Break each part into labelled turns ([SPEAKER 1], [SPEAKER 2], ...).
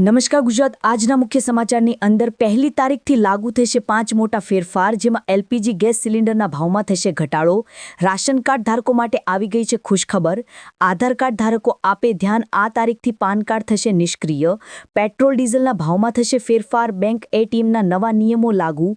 [SPEAKER 1] નમસ્કાર ગુજરાત, આજના મુખ્ય સમાચારની અંદર પહેલી તારીખથી લાગુ થશે પાંચ મોટા ફેરફાર, જેમાં એલપીજી ગેસ સિલિન્ડરના ભાવમાં થશે ઘટાડો. રાશન કાર્ડ ધારકો માટે આવી ગઈ છે ખુશખબર. આધાર કાર્ડ ધારકો આપે ધ્યાન, આ તારીખથી પાન કાર્ડ થશે નિષ્ક્રિય. પેટ્રોલ ડીઝલના ભાવમાં થશે ફેરફાર, બેંક એટીએમના નવા નિયમો લાગુ.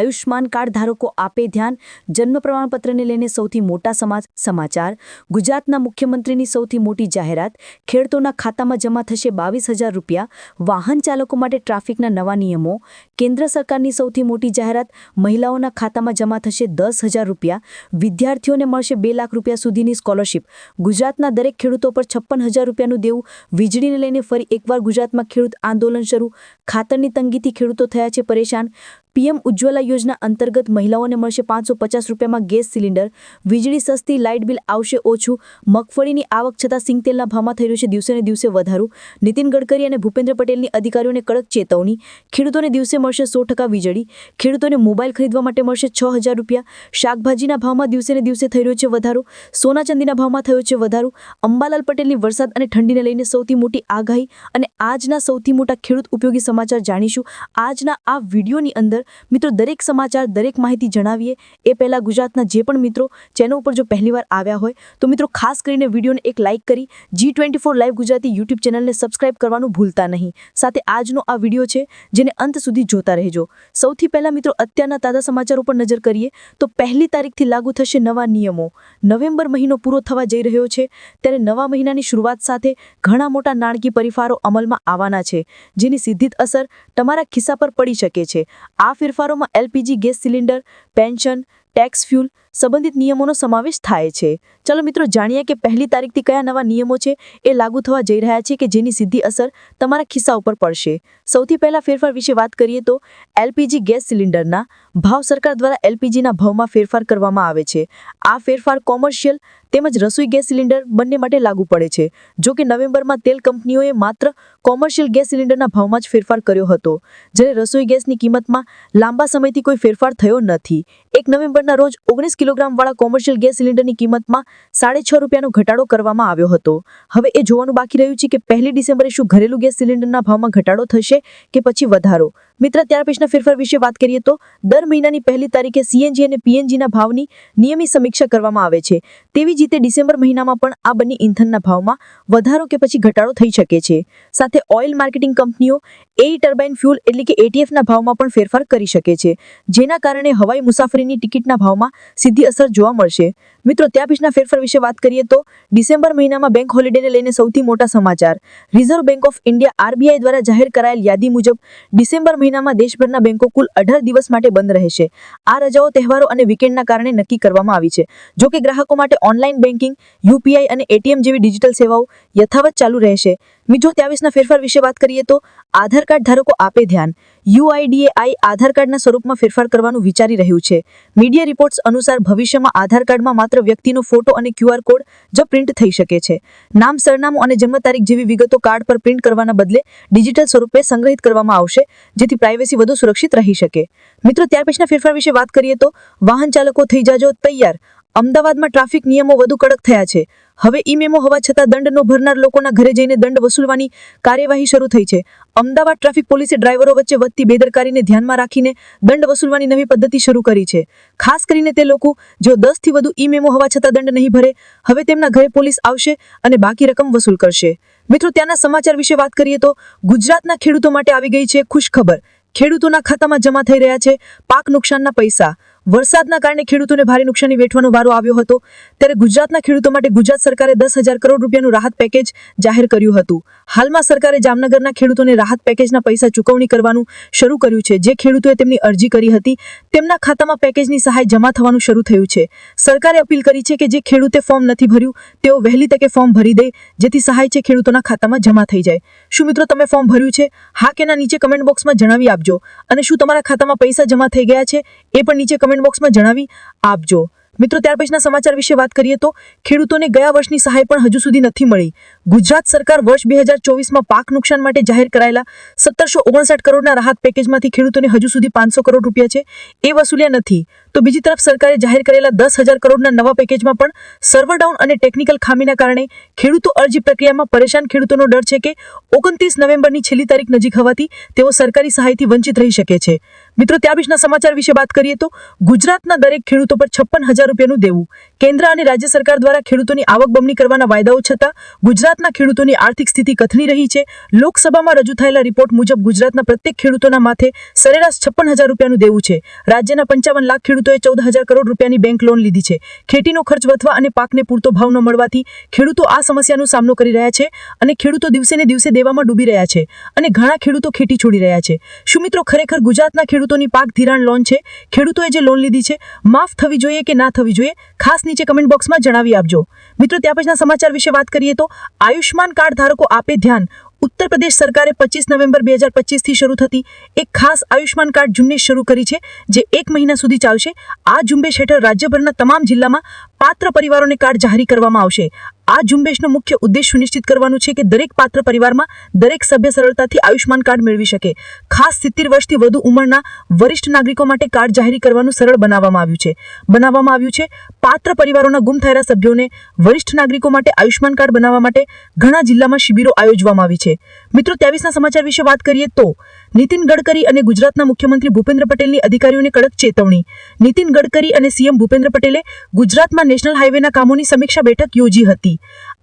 [SPEAKER 1] આયુષ્માન કાર્ડ ધારકો આપે ધ્યાન. જન્મ પ્રમાણપત્રને લઈને સૌથી મોટા સમાચાર. ગુજરાતના મુખ્યમંત્રીની સૌથી મોટી જાહેરાત, ખેડૂતોના ખાતામાં જમા થશે બાવીસ હજાર રૂપિયા. વાહન ચાલકો માટે ટ્રાફિકના નવા નિયમો. કેન્દ્ર સરકારની સૌથી મોટી જાહેરાત, મહિલાઓના ખાતામાં જમા થશે દસ હજાર રૂપિયા. વિદ્યાર્થીઓને મળશે બે લાખ રૂપિયા સુધીની સ્કોલરશીપ. ગુજરાતના દરેક ખેડૂતો પર છપ્પન હજાર રૂપિયાનું દેવું. વીજળીને લઈને ફરી એકવાર ગુજરાતમાં ખેડૂત આંદોલન શરૂ. ખાતરની તંગીથી ખેડૂતો થયા છે પરેશાન. પીએમ ઉજ્જવલા યોજના અંતર્ગત મહિલાઓને મળશે પાંચસો પચાસ રૂપિયામાં ગેસ સિલિન્ડર. વીજળી સસ્તી, લાઇટ બિલ આવશે ઓછું. મગફળીની આવક છતાં સિંગતેલના ભાવમાં થઈ રહ્યું છે દિવસે ને દિવસે વધારો. નીતિન ગડકરી અને ભૂપેન્દ્ર પટેલની અધિકારીઓને કડક ચેતવણી. ખેડૂતોને દિવસે મળશે સો ટકા વીજળી. ખેડૂતોને મોબાઈલ ખરીદવા માટે મળશે છ હજાર રૂપિયા. શાકભાજીના ભાવમાં દિવસે ને દિવસે થઈ રહ્યો છે વધારો. સોના ચાંદીના ભાવમાં થયો છે વધારો. અંબાલાલ પટેલની વરસાદ અને ઠંડીને લઈને સૌથી મોટી આગાહી અને આજના સૌથી મોટા ખેડૂત ઉપયોગી સમાચાર જાણીશું. આજના આ વિડીયોની અંદર મિત્રો, દરેક સમાચાર, દરેક માહિતી જણાવીએ. એ પહેલાં ગુજરાતના જે પણ મિત્રો ચેનલ ઉપર જો પહેલીવાર આવ્યા હોય, તો મિત્રો, ખાસ કરીને વિડીયોને એક લાઇક કરી G twenty four live Gujarati YouTube ચેનલને સબસ્ક્રાઇબ કરવાનું ભૂલતા નહીં. સાથે આજનો આ વીડિયો છે, જેને અંત સુધી જોતા રહેજો. સૌથી પહેલાં મિત્રો, અત્યારના તાજા સમાચાર ઉપર નજર કરીએ, તો પહેલી તારીખથી લાગુ થશે નવા નિયમો. નવેમ્બર મહિનો પૂરો થવા જઈ રહ્યો છે, ત્યારે નવા મહિનાની શરૂઆત સાથે ઘણા મોટા નાણાકીય પરિફારો અમલમાં આવવાના છે, જેની સીધી અસર તમારા ખિસ્સા પર પડી શકે છે. આ ફેરફારોમાં LPG gas cylinder pension tax fuel સંબંધિત નિયમોનો સમાવેશ થાય છે. ચલો મિત્રો જાણીએ કે પહેલી તારીખથી કયા નવા નિયમો છે એ લાગુ થવા જઈ રહ્યા છે કે જેની સીધી અસર તમારા ખિસ્સા ઉપર પડશે. સૌથી પહેલા ફેરફાર વિશે વાત કરીએ તો એલપીજી ગેસ સિલિન્ડરના ભાવ સરકાર દ્વારા એલપીજીના ભાવમાં ફેરફાર કરવામાં આવે છે. આ ફેરફાર કોમર્શિયલ તેમજ રસોઈ ગેસ સિલિન્ડર બંને માટે લાગુ પડે છે. જો કે નવેમ્બરમાં તેલ કંપનીઓએ માત્ર કોમર્શિયલ ગેસ સિલિન્ડરના ભાવમાં જ ફેરફાર કર્યો હતો. જ્યારે રસોઈ ગેસની કિંમતમાં લાંબા સમયથી કોઈ ફેરફાર થયો નથી. એક નવેમ્બરના રોજ ઓગણીસ કિલોગ્રામવાળા કોમર્શિયલ ગેસ સિલિન્ડરની કિંમતમાં સાડે છ રૂપિયાનો ઘટાડો કરવામાં આવ્યો હતો. હવે એ જોવાનું બાકી રહ્યું છે કે પહેલી ડિસેમ્બરે શું ઘરેલું ગેસ સિલિન્ડરના ભાવમાં ઘટાડો થશે કે પછી વધારો? મિત્ર, ત્યાર પછીના ફેરફાર વિશે વાત કરીએ તો દર મહિનાની પહેલી તારીખે સીએનજી અને પીએનજીના ભાવની નિયમિત સમીક્ષા કરવામાં આવે છે. તેવી જ રીતે ડિસેમ્બર મહિનામાં પણ આ બંને ઇંધણના ભાવમાં વધારો કે પછી ઘટાડો થઈ શકે છે. સાથે ઓઇલ માર્કેટિંગ કંપનીઓ એ ટર્બાઇન ફ્યુલ એટલે કે એટીએફના ભાવમાં પણ ફેરફાર કરી શકે છે. જેના કારણે હવાઈ મુસાફરીની ટિકિટના ભાવમાં સીધી અસર જોવા મળશે. મિત્રો ત્યાં પછીના ફેરફાર વિશે વાત કરીએ તો ડિસેમ્બર મહિનામાં બેંક હોલિડેને લઈને સૌથી મોટા સમાચાર. Reserve bank of India RBI દ્વારા જાહેર કરાયેલ યાદી મુજબ ડિસેમ્બર મહિનામાં દેશભરના બેંકો કુલ અઢાર દિવસ માટે બંધ રહેશે. આ રજાઓ તહેવારો અને વીકેન્ડના કારણે નક્કી કરવામાં આવી છે. જો કે ગ્રાહકો માટે ઓનલાઈન બેન્કિંગ યુપીઆઈ અને એટીએમ જેવી ડિજિટલ સેવાઓ યથાવત ચાલુ રહેશે. મિત્રો ત્યાવીસના ફેરફાર વિશે વાત કરીએ તો આધાર કાર્ડ ધારકો આપે ધ્યાન યુઆઈડીએઆઈ આધાર કાર્ડના સ્વરૂપમાં ફેરફાર કરવાનું વિચારી રહ્યું છે મીડિયા રિપોર્ટ્સ અનુસાર ભવિષ્યમાં આધાર કાર્ડમાં માત્ર વ્યક્તિનો ફોટો અને ક્યુઆર કોડ જ પ્રિન્ટ થઈ શકે છે નામ સરનામું અને જન્મ તારીખ જેવી વિગતો કાર્ડ પર પ્રિન્ટ કરવાના બદલે ડિજિટલ સ્વરૂપે સંગ્રહિત કરવામાં આવશે, જેથી પ્રાઇવેસી વધુ સુરક્ષિત રહી શકે. મિત્રો, ત્યાર પછીના ફેરફાર વિશે વાત કરીએ તો, વાહન ચાલકો થઈ જાજો તૈયાર. અમદાવાદમાં ટ્રાફિક નિયમો વધુ કડક થયા છે. હવે ઈ મેમો હોવા છતાં દંડ ન ભરનાર લોકોના ઘરે જઈને દંડ વસૂલવાની કાર્યવાહી શરૂ થઈ છે. અમદાવાદ ટ્રાફિક પોલીસે ડ્રાઈવરો વચ્ચે વધતી બેદરકારીને ધ્યાનમાં રાખીને દંડ વસૂલવાની નવી પદ્ધતિ શરૂ કરી છે. ખાસ કરીને તે લોકો જો દસથી વધુ ઈ મેમો હોવા છતાં દંડ નહીં ભરે, હવે તેમના ઘરે પોલીસ આવશે અને બાકી રકમ વસૂલ કરશે. મિત્રો, ત્યાંના સમાચાર વિશે વાત કરીએ તો ગુજરાતના ખેડૂતો માટે આવી ગઈ છે ખુશખબર. ખેડૂતોના ખાતામાં જમા થઈ રહ્યા છે પાક નુકસાનના પૈસા. વરસાદના કારણે ખેડૂતોને ભારે નુકસાની વેઠવાનો વારો આવ્યો હતો. ત્યારે ગુજરાતના ખેડૂતો માટે ગુજરાત સરકારે દસ હજાર કરોડ રૂપિયાનું રાહત પેકેજ જાહેર કર્યું હતું. હાલમાં સરકારે જામનગરના ખેડૂતોને રાહત પેકેજના પૈસા ચૂકવણી કરવાનું શરૂ કર્યું છે. જે ખેડૂતોએ તેમની અરજી કરી હતી, તેમના ખાતામાં પેકેજની સહાય જમા થવાનું શરૂ થયું છે. સરકારે અપીલ કરી છે કે જે ખેડૂતે ફોર્મ નથી ભર્યું, તેઓ વહેલી તકે ફોર્મ ભરી દે, જેથી સહાય છે ખેડૂતોના ખાતામાં જમા થઈ જાય. શું મિત્રો તમે ફોર્મ ભર્યું છે? હા કે ના, નીચે કમેન્ટ બોક્સમાં જણાવી આપજો. અને શું તમારા ખાતામાં પૈસા જમા થઈ ગયા છે? એ પણ નીચે કમેન્ટ બોક્સમાં જણાવી આપજો. મિત્રો, ત્યાર પછીના સમાચાર વિશે વાત કરીએ તો ખેડૂતોને ગયા વર્ષની સહાય પણ હજુ સુધી નથી મળી. ગુજરાત સરકાર વર્ષ બે હજાર ચોવીસમાં પાક નુકસાન માટે જાહેર કરાયેલા સત્તરસો ઓગણસાઠ કરોડના રાહત પેકેજમાંથી ખેડૂતોને હજુ સુધી પાંચસો કરોડ રૂપિયા છે. એ વસૂલ્યા નથી. તો બીજી તરફ સરકારે જાહેર કરેલા દસ હજાર કરોડના નવા પેકેજમાં પણ સર્વર ડાઉન અને ટેકનિકલ ખામીના કારણે ખેડૂતો અરજી પ્રક્રિયામાં પરેશાન ખેડૂતોનો ડર છે કે ઓગણત્રીસ નવેમ્બરની છેલ્લી તારીખ નજીક હોવાથી તેઓ સરકારી સહાયથી વંચિત રહી શકે છે. મિત્રો, ત્યાં બીજના સમાચાર વિશે વાત કરીએ તો ગુજરાતના દરેક ખેડૂતો પર છપ્પન હજાર રૂપિયાનું દેવું. કેન્દ્ર અને રાજ્ય સરકાર દ્વારા ખેડૂતોની આવક બમણી કરવાના વાયદાઓ છતાં ગુજરાતના ખેડૂતોની આર્થિક સ્થિતિ કથળી રહી છે. લોકસભામાં રજૂ થયેલા રિપોર્ટ મુજબ ગુજરાતના પ્રત્યેક ખેડૂતોના માથે સરેરાશ છપ્પન હજાર રૂપિયાનું દેવું છે. રાજ્યના પંચાવન લાખ ખેડૂતોએ ચૌદ હજાર કરોડ રૂપિયાની બેંક લોન લીધી છે. ખેતીનો ખર્ચ વધવા અને પાકને પૂરતો ભાવ ન મળવાથી ખેડૂતો આ સમસ્યાનો સામનો કરી રહ્યા છે અને ખેડૂતો દિવસે ને દિવસે દેવામાં ડૂબી રહ્યા છે અને ઘણા ખેડૂતો ખેતી છોડી રહ્યા છે. શું મિત્રો ખરેખર ગુજરાતના ખેડૂતોની પાક ધિરાણ લોન છે? ખેડૂતોએ જે લોન લીધી છે, માફ થવી જોઈએ કે ના થવી જોઈએ? ખાસ નીચે કમેન્ટ બોક્સમાં જણાવી આપજો. મિત્રો ત્યાં પછીના સમાચાર વિશે વાત કરીએ તો આયુષ્માન કાર્ડ ધારકો આપે ધ્યાન. ઉત્તર પ્રદેશ સરકારે પચીસ નવેમ્બર બે હજાર પચીસથી શરૂ થતી એક ખાસ આયુષ્માન કાર્ડ ઝુંબેશ શરૂ કરી છે, જે એક મહિના સુધી ચાલશે. આ ઝુંબેશ હેઠળ રાજ્યભરના તમામ જિલ્લામાં પાત્ર પરિવારોને કાર્ડ જાહેર કરવામાં આવશે. આ ઝુંબેશનો મુખ્ય ઉદ્દેશ સુનિશ્ચિત કરવાનું છે કે દરેક પાત્ર પરિવારમાં દરેક સભ્ય સરળતાથી આયુષ્માન કાર્ડ મેળવી શકે. ખાસ સિત્તેર વર્ષથી વધુ ઉંમરના વરિષ્ઠ નાગરિકો માટે કાર્ડ જાહેર કરવાનું સરળ બનાવવામાં આવ્યું છે. બનાવવામાં આવ્યું છે, પાત્ર પરિવારોના ગુમ થયેલા સભ્યોને વરિષ્ઠ નાગરિકો માટે આયુષ્માન કાર્ડ બનાવવા માટે ઘણા જિલ્લામાં શિબિરો આયોજવામાં આવી છે. મિત્રો, ત્યાવીસના સમાચાર વિશે વાત કરીએ તો નીતિન ગડકરી અને ગુજરાતના મુખ્યમંત્રી ભૂપેન્દ્ર પટેલની અધિકારીઓને કડક ચેતવણી. નીતિન ગડકરી અને સીએમ ભૂપેન્દ્ર પટેલે ગુજરાતમાં નેશનલ હાઈવેના કામોની સમીક્ષા બેઠક યોજી હતી.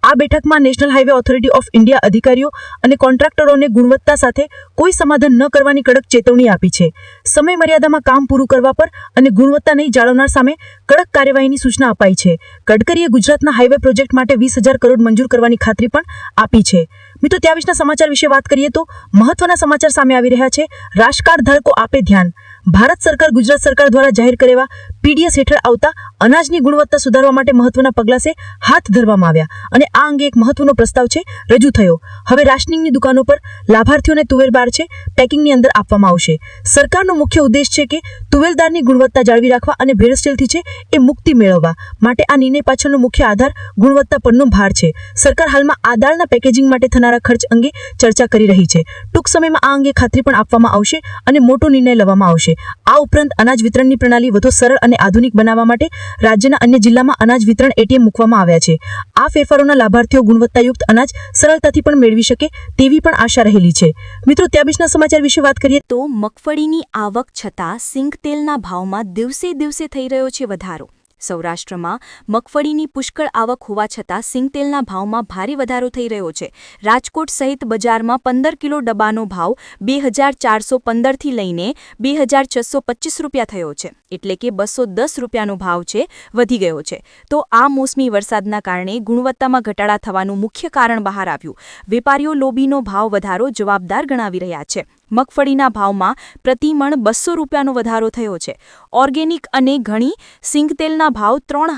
[SPEAKER 1] આ બેઠકમાં national highway authority of India અધિકારીઓ અને કોન્ટ્રાક્ટરોને ગુણવત્તા સાથે કોઈ સમાધાન ન કરવાની કડક ચેતવણી આપી છે. સમય મર્યાદામાં કામ પૂરું કરવા પર અને ગુણવત્તા નહીં જાળવનાર સામે કડક કાર્યવાહીની સૂચના અપાઈ છે. ગડકરીએ ગુજરાતના હાઈવે પ્રોજેક્ટ માટે વીસ હજાર કરોડ મંજૂર કરવાની ખાતરી પણ આપી છે. મિત્રો, ત્યાં વિશના સમાચાર વિશે વાત કરીએ તો મહત્વના સમાચાર સામે આવી રહ્યા છે. રાશકાર્ડ ધારકો આપે ધ્યાન. ભારત સરકાર ગુજરાત સરકાર દ્વારા જાહેર કરેવા પીડીએસ હેઠળ આવતા અનાજની ગુણવત્તા સુધારવા માટે મહત્વના પગલાં છે હાથ ધરવામાં આવ્યા અને આ અંગે એક મહત્વનો પ્રસ્તાવ છે, રજૂ થયો. હવે રાશનિંગની દુકાનો પર લાભાર્થીઓને તુવેરબાર છે, પેકિંગની અંદર આપવામાં આવશે. સરકારનો મુખ્ય ઉદ્દેશ છે કે તુવેલદારની ગુણવત્તા જાળવી રાખવા અને ભેળસેળથી છે એ મુક્તિ મેળવવા માટે આ નિર્ણય પાછળનો મુખ્ય આધાર ગુણવત્તા પરનો ભાર છે. સરકાર હાલમાં આ દાળના પેકેજિંગ માટે થનારા ખર્ચ અંગે ચર્ચા કરી રહી છે. ટૂંક સમયમાં આ અંગે ખાતરી પણ આપવામાં આવશે અને મોટો નિર્ણય લેવામાં આવશે. આ ઉપરાંત અનાજ વિતરણની પ્રણાલી વધુ સરળ અને આધુનિક બનાવવા માટે રાજ્યના અન્ય જિલ્લામાં અનાજ વિતરણ એટીએમ મૂકવામાં આવ્યા છે. આ ફેરફારોના લાભાર્થીઓ ગુણવત્તાયુક્ત અનાજ સરળતાથી પણ મેળવી શકે તેવી પણ આશા રહેલી છે. મિત્રો, ત્યાં બીજના સમાચાર વિશે વાત કરીએ
[SPEAKER 2] તો મગફળીની આવક છતાં સિંગ તેલના ભાવમાં દિવસે દિવસે થઈ રહ્યો છે વધારો. સૌરાષ્ટ્રમાં મગફળીની પુષ્કળ આવક હોવા છતાં સિંગતેલના ભાવમાં ભારે વધારો થઈ રહ્યો છે. રાજકોટ સહિત બજારમાં પંદર કિલો ડબ્બાનો ભાવ બે હજાર ચારસો પંદરથી લઈને બે હજાર છસો પચીસ રૂપિયા થયો છે. એટલે કે બસો દસ રૂપિયાનો ભાવ છે, વધી ગયો છે. તો આ મોસમી વરસાદના કારણે ગુણવત્તામાં ઘટાડા થવાનું મુખ્ય કારણ બહાર આવ્યું. વેપારીઓ લોબીનો ભાવ વધારો જવાબદાર ગણાવી રહ્યા છે. મગફળીના ભાવમાં પ્રતિમણ બસો રૂપિયાનો વધારો થયો છે. ઓર્ગેનિક અને ઘણી સિંગતેલના ભાવ ત્રણ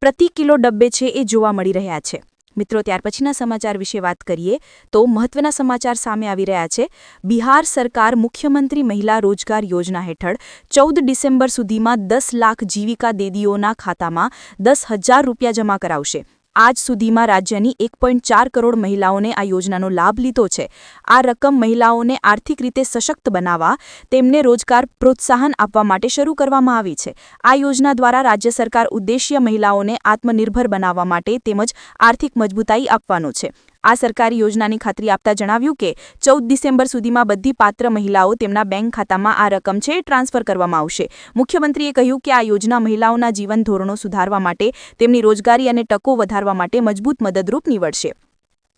[SPEAKER 2] પ્રતિ કિલો ડબ્બે છે એ જોવા મળી રહ્યા છે. મિત્રો, ત્યાર પછીના સમાચાર વિશે વાત કરીએ તો મહત્વના સમાચાર સામે આવી રહ્યા છે. બિહાર સરકાર મુખ્યમંત્રી મહિલા રોજગાર યોજના હેઠળ ચૌદ ડિસેમ્બર સુધીમાં દસ લાખ જીવિકા દેદીઓના ખાતામાં દસ હજાર રૂપિયા જમા કરાવશે. આજ સુધીમાં રાજ્યની એક ચાર કરોડ મહિલાઓને આ યોજનાનો લાભ લીધો છે. આ રકમ મહિલાઓને આર્થિક રીતે સશક્ત બનાવવા, તેમને રોજગાર પ્રોત્સાહન આપવા માટે શરૂ કરવામાં આવી છે. આ યોજના દ્વારા રાજ્ય સરકાર ઉદ્દેશ્ય મહિલાઓને આત્મનિર્ભર બનાવવા માટે તેમજ આર્થિક મજબૂતાઈ આપવાનો છે. આ સરકારી યોજનાની ખાતરી આપતા જણાવ્યું કે, ચૌદ ડિસેમ્બર સુધીમાં બધી પાત્ર મહિલાઓ તેમના બેંક ખાતામાં આ રકમ છે ટ્રાન્સફર કરવામાં આવશે. મુખ્યમંત્રીએ કહ્યું કે આ યોજના મહિલાઓના જીવન ધોરણો સુધારવા માટે, તેમની રોજગારી અને ટકો વધારવા માટે મજબૂત મદદરૂપ નીવડશે.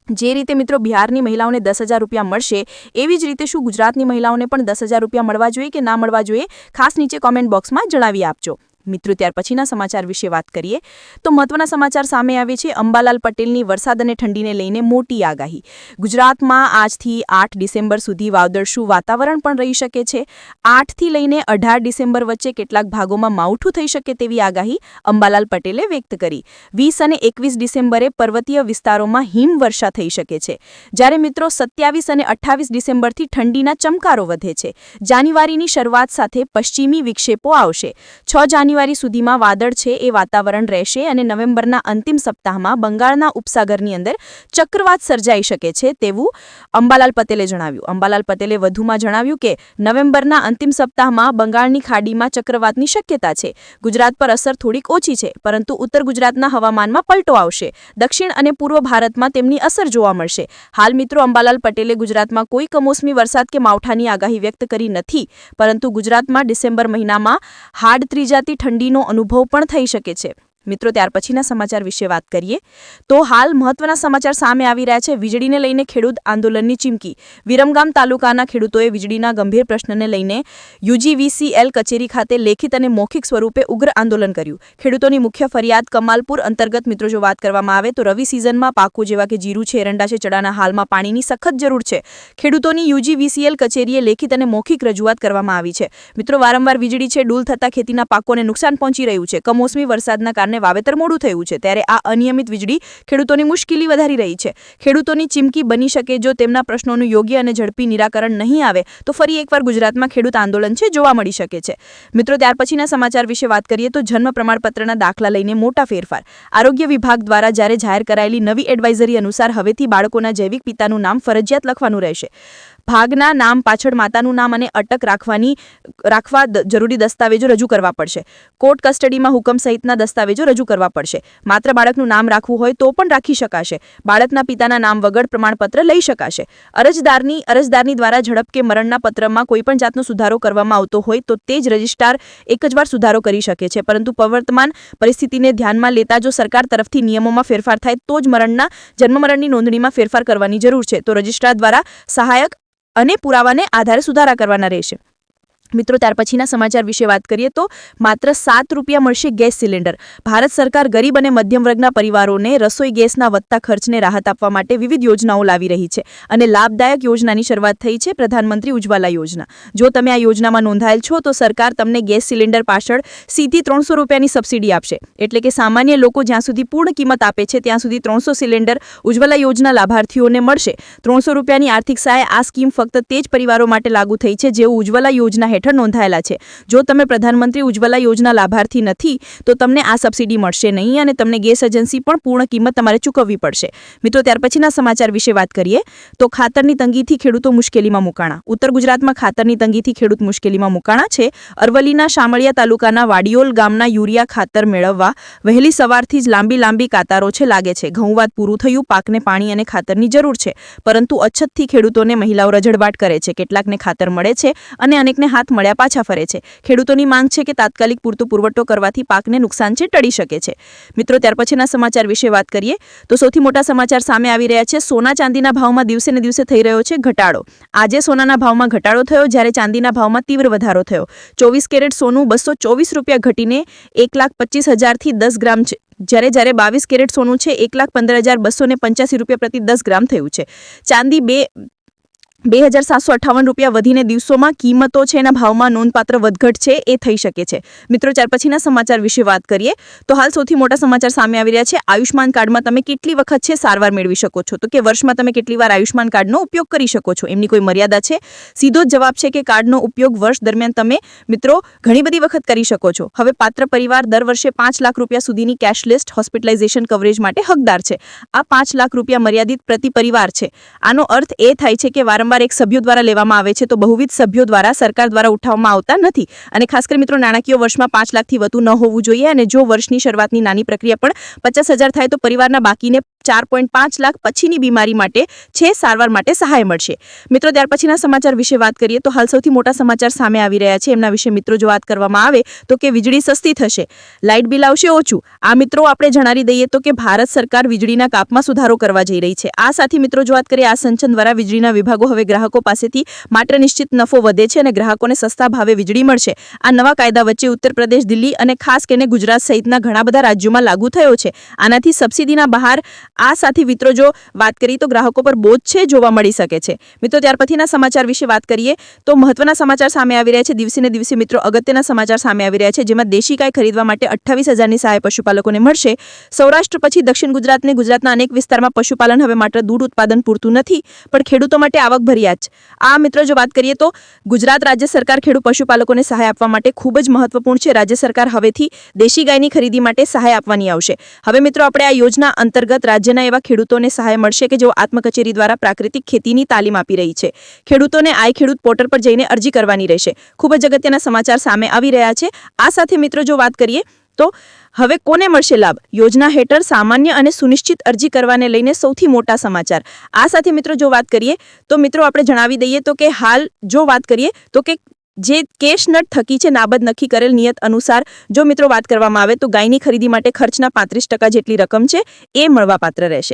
[SPEAKER 2] જે રીતે મિત્રો બિહારની મહિલાઓને દસ હજાર રૂપિયા મળશે, એવી જ રીતે શું ગુજરાતની મહિલાઓને પણ દસ હજાર રૂપિયા મળવા જોઈએ કે ના મળવા જોઈએ, ખાસ નીચે કોમેન્ટ બોક્સમાં જણાવી આપજો. મિત્રો, ત્યાર પછીના સમાચાર વિશે વાત કરીએ, તો મહત્વના સમાચાર સામે આવે છે. અંબાલાલ પટેલની વરસાદ અને ઠંડીને લઈને મોટી આગાહી. ગુજરાતમાં આજથી આઠ ડિસેમ્બર સુધી વાદળશું વાતાવરણ પણ રહી શકે છે. આઠથી લઈને અઢાર ડિસેમ્બર વચ્ચે કેટલાક ભાગોમાં માવઠું થઈ શકે તેવી આગાહી અંબાલાલ પટેલે વ્યક્ત કરી. વીસ અને એકવીસ ડિસેમ્બરે પર્વતીય વિસ્તારોમાં હિમવર્ષા થઈ શકે છે. જ્યારે મિત્રો, સત્યાવીસ અને અઠ્ઠાવીસ ડિસેમ્બરથી ઠંડીના ચમકારો વધે છે. જાન્યુઆરીની શરૂઆત સાથે પશ્ચિમી વિક્ષેપો આવશે. છ જાન્યુ જાન્યુઆરી સુધીમાં વાદળ છે એ વાતાવરણ રહેશે અને નવેમ્બરના અંતિમ સપ્તાહમાં બંગાળના ઉપસાગરની અંદર ચક્રવાત સર્જાઈ શકે છે તેવું અંબાલાલ પટેલે જણાવ્યું. અંબાલાલ પટેલે વધુમાં જણાવ્યું કે નવેમ્બરના અંતિમ સપ્તાહમાં બંગાળની ખાડીમાં ચક્રવાતની શક્યતા છે. ગુજરાત પર અસર થોડીક ઓછી છે, પરંતુ ઉત્તર ગુજરાતના હવામાનમાં પલટો આવશે. દક્ષિણ અને પૂર્વ ભારતમાં તેમની અસર જોવા મળશે. હાલ મિત્રો, અંબાલાલ પટેલે ગુજરાતમાં કોઈ કમોસમી વરસાદ કે માવઠાની આગાહી વ્યક્ત કરી નથી, પરંતુ ગુજરાતમાં ડિસેમ્બર મહિનામાં હાડ ત્રીજાતી ઠંડીનો અનુભવ પણ થઈ શકે છે. મિત્રો, ત્યાર પછીના સમાચાર વિશે વાત કરીએ. તો હાલ મહત્વના સમાચાર સામે આવી રહ્યા છે. વીજળીને લઈને ખેડૂત આંદોલનની ચીમકી. વિરમગામ તાલુકાના ખેડૂતોએ વીજળીના ગંભીર પ્રશ્નને લઈને યુજીવીસીએલ કચેરી ખાતે લેખિત અને મૌખિક સ્વરૂપે ઉગ્ર આંદોલન કર્યું. ખેડૂતોની મુખ્ય ફરિયાદ કમાલપુર અંતર્ગત, મિત્રો, જો વાત કરવામાં આવે, તો રવિ સિઝનમાં પાકો જેવા કે જીરું છે, એરંડા છે ચડાના હાલમાં પાણીની સખત જરૂર છે. ખેડૂતોની યુજીવીસીએલ કચેરીએ લેખિત અને મૌખિક રજૂઆત કરવામાં આવી છે. મિત્રો, વારંવાર વીજળી છે, ડૂલ થતા ખેતીના પાકોને નુકસાન પહોંચી રહ્યું છે. કમોસમી વરસાદના કારણે વાવેતર મોડું થયું છે, ત્યારે આ અનિયમિત વીજળી ખેડૂતોની મુશ્કેલી વધારી રહી છે. ખેડૂતોની ચીમકી બની શકે જો તેમના પ્રશ્નોનું યોગ્ય અને ઝડપી નિરાકરણ નહીં આવે, તો ફરી એકવાર ગુજરાતમાં ખેડૂત આંદોલન છે જોવા મળી શકે છે. મિત્રો, ત્યાર પછીના સમાચાર વિશે વાત કરીએ તો જન્મ પ્રમાણપત્રના દાખલા લઈને મોટા ફેરફાર. આરોગ્ય વિભાગ દ્વારા જ્યારે જાહેર કરાયેલી નવી એડવાઇઝરી અનુસાર હવેથી બાળકોના જૈવિક પિતાનું નામ ફરજિયાત લખવાનું રહેશે. ભાગના નામ પાછળ માતાનું નામ અને અટક રાખવાની, રાખવા જરૂરી દસ્તાવેજો રજૂ કરવા પડશે. કોર્ટ કસ્ટડીમાં હુકમ સહિતના દસ્તાવેજો રજૂ કરવા પડશે. માત્ર બાળકનું નામ રાખવું હોય તો પણ રાખી શકાશે. બાળકના પિતાના નામ વગર પ્રમાણપત્ર લઈ શકાશે. અરજદારની અરજદારની દ્વારા ઝડપ કે મરણના પત્રમાં કોઈપણ જાતનો સુધારો કરવામાં આવતો હોય તો તે જ રજિસ્ટ્રાર એક જ વાર સુધારો કરી શકે છે. પરંતુ પ્રવર્તમાન પરિસ્થિતિને ધ્યાનમાં લેતા જો સરકાર તરફથી નિયમોમાં ફેરફાર થાય તો જ મરણના, જન્મ મરણની નોંધણીમાં ફેરફાર કરવાની જરૂર છે. તો રજિસ્ટ્રાર દ્વારા સહાયક અને પુરાવાને આધારે સુધારા કરવાના રહેશે. મિત્રો, ત્યાર પછીના સમાચાર વિશે વાત કરીએ તો માત્ર સાત રૂપિયા મળશે ગેસ સિલિન્ડર. ભારત સરકાર ગરીબ અને મધ્યમ વર્ગના પરિવારોને રસોઈ ગેસના વધતા ખર્ચને રાહત આપવા માટે વિવિધ યોજનાઓ લાવી રહી છે અને લાભદાયક યોજનાની શરૂઆત થઈ છે પ્રધાનમંત્રી ઉજ્જવલા યોજના. જો તમે આ યોજનામાં નોંધાયેલ છો, તો સરકાર તમને ગેસ સિલિન્ડર પાછળ સીધી ત્રણસો રૂપિયાની સબસિડી આપશે. એટલે કે સામાન્ય લોકો જ્યાં સુધી પૂર્ણ કિંમત આપે છે, ત્યાં સુધી ત્રણસો સિલિન્ડર ઉજ્જવલા યોજના લાભાર્થીઓને મળશે. ત્રણસો રૂપિયાની આર્થિક સહાય આ સ્કીમ ફક્ત તે જ પરિવારો માટે લાગુ થઈ છે જેઓ ઉજ્જવલા યોજના હેઠળ નોંધાયેલા છે. જો તમે પ્રધાનમંત્રી ઉજ્જવલા યોજના લાભાર્થી નથી, તો તમને આ સબસિડી મળશે નહીં અને તમને ગેસ એજન્સી પણ પૂર્ણ કિંમત તમારે ચૂકવવી પડશે. મિત્રો, ત્યાર પછીના સમાચાર વિશે વાત કરીએ. તો ખાતરની તંગીથી ખેડૂતો મુશ્કેલીમાં મુકાણા. ઉત્તર ગુજરાતમાં ખાતરની તંગીથી ખેડૂત મુશ્કેલીમાં મુકાણા છે. અરવલ્લીના શામળિયા તાલુકાના વાડિયોલ ગામના યુરિયા ખાતર મેળવવા વહેલી સવારથી જ લાંબી લાંબી કાતારો છે, લાગે છે. ઘઉંવાત પૂરું થયું, પાકને પાણી અને ખાતરની જરૂર છે. પરંતુ અછતથી ખેડૂતોને મહિલાઓ રજડવાટ કરે છે. કેટલાકને ખાતર મળે છે અને અનેકને હાથ મળ્યા પાછા ફરે છે. ખેડૂતોની માંગ છે કે તાત્કાલિક પૂરતો પુરવઠો કરવાથી પાકને નુકસાન છે, ટળી શકે છે. મિત્રો, ત્યાર પછીના સમાચાર વિશે વાત કરીએ. તો સૌથી મોટા સમાચાર સામે આવી રહ્યા છે. સોના ચાંદીના ભાવમાં દિવસે ને દિવસે થઈ રહ્યો છે ઘટાડો. આજે સોનાના ભાવમાં ઘટાડો થયો, જ્યારે ચાંદીના ભાવમાં તીવ્ર વધારો થયો. ચોવીસ કેરેટ સોનું બસો ચોવીસ રૂપિયા ઘટીને એક લાખ પચીસ હજારથી દસ ગ્રામ છે. જ્યારે જ્યારે બાવીસ કેરેટ સોનું છે, એક લાખ પંદર હજાર બસો પંચ્યાસી રૂપિયા પ્રતિ દસ ગ્રામ થયું છે. ચાંદી બે બે હજાર સાતસો અઠ્ઠાવન રૂપિયા વધીને દિવસોમાં કિંમતો છે એના ભાવમાં નોંધપાત્ર વધઘટ છે, એ થઈ શકે છે. મિત્રો, ત્યાર પછીના સમાચાર વિશે વાત કરીએ, તો હાલ સૌથી મોટા સમાચાર સામે આવી રહ્યા છે. આયુષ્માન કાર્ડમાં તમે કેટલી વખત છે સારવાર મેળવી શકો છો? તો કે વર્ષમાં તમે કેટલી વાર આયુષ્માન કાર્ડનો ઉપયોગ કરી શકો છો? એમની કોઈ મર્યાદા છે? સીધો જ જવાબ છે કે કાર્ડનો ઉપયોગ વર્ષ દરમિયાન તમે, મિત્રો, ઘણી બધી વખત કરી શકો છો. હવે પાત્ર પરિવાર દર વર્ષે પાંચ લાખ રૂપિયા સુધીની કેશલિસ્ટ હોસ્પિટલાઇઝેશન કવરેજ માટે હકદાર છે. આ પાંચ લાખ રૂપિયા મર્યાદિત પ્રતિ પરિવાર છે. આનો અર્થ એ થાય છે કે વારંવાર એક સભ્યો દ્વારા લેવામાં આવે છે, તો બહુવિધ સભ્યો દ્વારા સરકાર દ્વારા ઉઠાવવામાં આવતા નથી. અને ખાસ કરી મિત્રો, નાણાકીય વર્ષમાં પાંચ લાખથી વધુ ન હોવું જોઈએ અને જો વર્ષની શરૂઆતની નાની પ્રક્રિયા પણ પચાસ હજાર થાય તો પરિવારના બાકીને ચાર પોઈન્ટ પાંચ લાખ પછીની બીમારી માટે છે, સારવાર માટે સહાય મળશે. મિત્રો, ત્યાર પછીના સમાચાર વિશે વાત કરીએ તો હાલ સૌથી મોટા સમાચાર સામે આવી રહ્યા છે. એમના વિશે મિત્રો જો વાત કરવામાં આવે તો કે વીજળી સસ્તી થશે. લાઇટ બિલ આવશે ઓછું. આ મિત્રો આપણે જણાવી દઈએ તો કે ભારત સરકાર વીજળીના કાપમાં સુધારો કરવા જઈ રહી છે. આ સાથે મિત્રો જો વાત કરીએ, આ સંચન દ્વારા વીજળીના વિભાગો હવે ગ્રાહકો પાસેથી માત્ર નિશ્ચિત નફો વધે છે અને ગ્રાહકોને સસ્તા ભાવે વીજળી મળશે. આ નવા કાયદા વચ્ચે ઉત્તર પ્રદેશ, દિલ્હી અને ખાસ કરીને ગુજરાત સહિતના ઘણા બધા રાજ્યોમાં લાગુ થયો છે. આનાથી સબસિડીના બહાર આ સાથે મિત્રો જો વાત કરીએ તો ગ્રાહકો પર બોજ છે, જોવા મળી શકે છે. મિત્રો, ત્યાર પછીના સમાચાર વિશે વાત કરીએ તો મહત્વના સમાચાર સામે આવી રહ્યા છે. દિવસે ને દિવસે મિત્રો અગત્યના સમાચાર સામે આવી રહ્યા છે, જેમાં દેશી ગાય ખરીદવા માટે અઠ્ઠાવીસ હજારની સહાય પશુપાલકોને મળશે. સૌરાષ્ટ્ર પછી દક્ષિણ ગુજરાતને ગુજરાતના અનેક વિસ્તારમાં પશુપાલન હવે માત્ર દૂધ ઉત્પાદન પૂરતું નથી, પણ ખેડૂતો માટે આવક ભર્યા જ. આ મિત્રો, જો વાત કરીએ તો ગુજરાત રાજ્ય સરકાર ખેડૂત પશુપાલકોને સહાય આપવા માટે ખૂબ જ મહત્વપૂર્ણ છે. રાજ્ય સરકાર હવેથી દેશી ગાયની ખરીદી માટે સહાય આપવાની આવશે. હવે મિત્રો, આપણે આ યોજના અંતર્ગત રાજ્યના એવા ખેડૂતોને સહાય મળશે કે જેઓ આત્મકચેરી દ્વારા પ્રાકૃતિક ખેતીની તાલીમ આપી રહી છે. ખેડૂતોને આઈ ખેડૂત પોર્ટલ પર જઈને અરજી કરવાની રહેશે. ખૂબ જ અગત્યના સમાચાર સામે આવી રહ્યા છે. આ સાથે મિત્રો જો વાત કરીએ, તો હવે કોને મળશે લાભ? યોજના હેઠળ સામાન્ય અને સુનિશ્ચિત અરજી કરવાને લઈને સૌથી મોટા સમાચાર. આ સાથે મિત્રો જો વાત કરીએ, તો મિત્રો આપણે જણાવી દઈએ તો કે હાલ જો વાત કરીએ, તો કે જે કેશનટ થકી છે, નાબદ નક્કી કરેલ નિયત અનુસાર જો મિત્રો વાત કરવામાં આવે તો ગાયની ખરીદી માટે ખર્ચના પાંત્રીસ ટકા જેટલી રકમ છે, એ મળવાપાત્ર રહેશે.